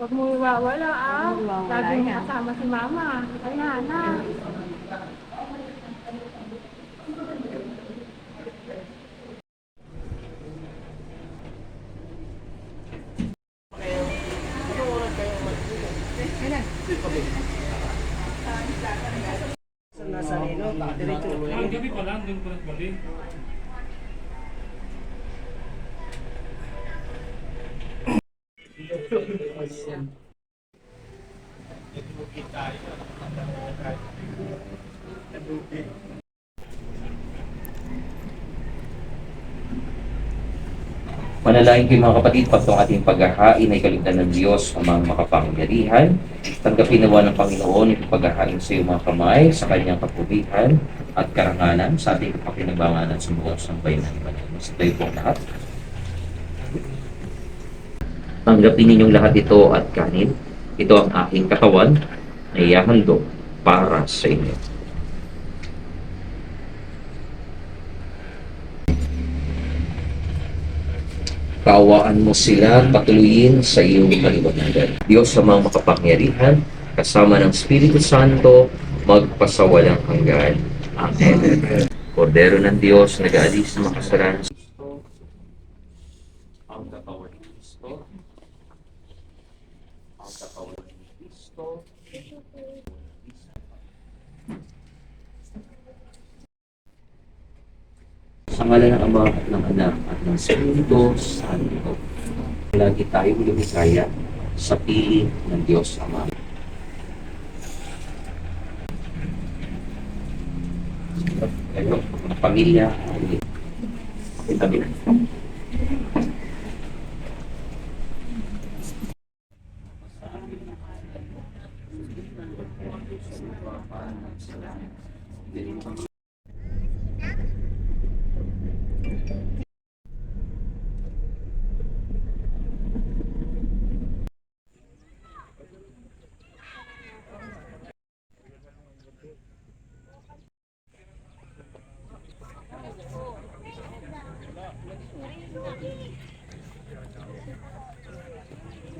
Huwag mo iwawala ah. Lagi mo kasama si mama. Kaya na. Nasa Nino, diretso. Ang gabi pa lang, doon pa nagbalik. Manalangin kayo mga kapatid, patong ating paghahain ay kaligtan ng Diyos ang mga makapangyarihan. Tanggapin nawa ng Panginoon itong paghahain sa iyong mga kamay sa kanyang kapulihan at karangalan sa ating kapakinabanganan sa buong sambayan ng Panginoon. Sa tayo pong lahat. Tanggapin ninyong lahat ito at kanin. Ito ang aking katawan na iyahandog para sa inyo. Kaawaan mo sila patuloyin sa iyong kaliwanagan. Diyos sa mga makapangyarihan, kasama ng Espiritu Santo, magpasawalang hanggan. Amen. Kordero ng Diyos, nag-aalis ng makasalanan ang katawan ni Kristo, ang katawan ni Kristo, sa ngalan ng Ama at ng Anak at ng Espiritu Santo. Lagi tayong lumikaya sa piling ng Diyos Ama. Kayo, pamilya, ay pakitabi na. sa lupa para sa langit. Hindi Thank you.